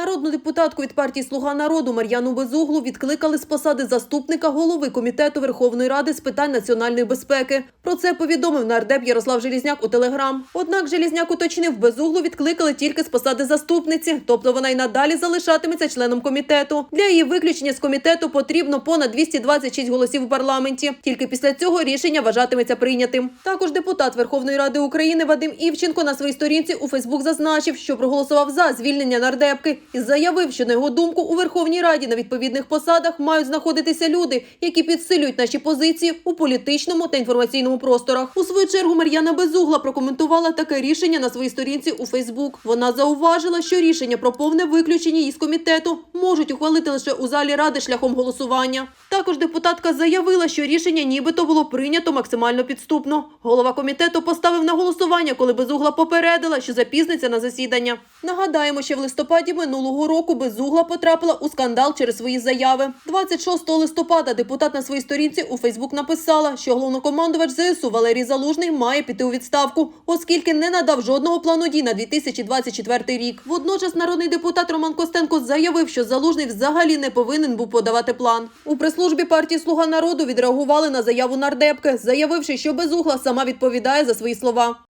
Народну депутатку від партії Слуга народу Мар'яну Безуглу відкликали з посади заступника голови комітету Верховної Ради з питань національної безпеки. Про це повідомив нардеп Ярослав Желізняк у телеграм. Однак Желізняк уточнив, Безуглу відкликали тільки з посади заступниці, тобто вона й надалі залишатиметься членом комітету. Для її виключення з комітету потрібно понад 226 голосів у парламенті. Тільки після цього рішення вважатиметься прийнятим. Також депутат Верховної Ради України Вадим Івченко на своїй сторінці у Фейсбук зазначив, що проголосував за звільнення нардепки і заявив, що на його думку у Верховній Раді на відповідних посадах мають знаходитися люди, які підсилюють наші позиції у політичному та інформаційному просторах. У свою чергу Мар'яна Безугла прокоментувала таке рішення на своїй сторінці у Фейсбук. Вона зауважила, що рішення про повне виключення її з комітету можуть ухвалити лише у залі ради шляхом голосування. Також депутатка заявила, що рішення нібито було прийнято максимально підступно. Голова комітету поставив на голосування, коли Безугла попередила, що запізниться на засідання. Нагадаємо, що в листопаді минулого року Безугла потрапила у скандал через свої заяви. 26 листопада депутат на своїй сторінці у Фейсбук написала, що головнокомандувач ЗСУ Валерій Залужний має піти у відставку, оскільки не надав жодного плану дій на 2024 рік. Водночас народний депутат Роман Костенко заявив, що Залужний взагалі не повинен був подавати план. У прес-службі партії Слуга народу відреагували на заяву нардепки, заявивши, що Безугла сама відповідає за свої слова.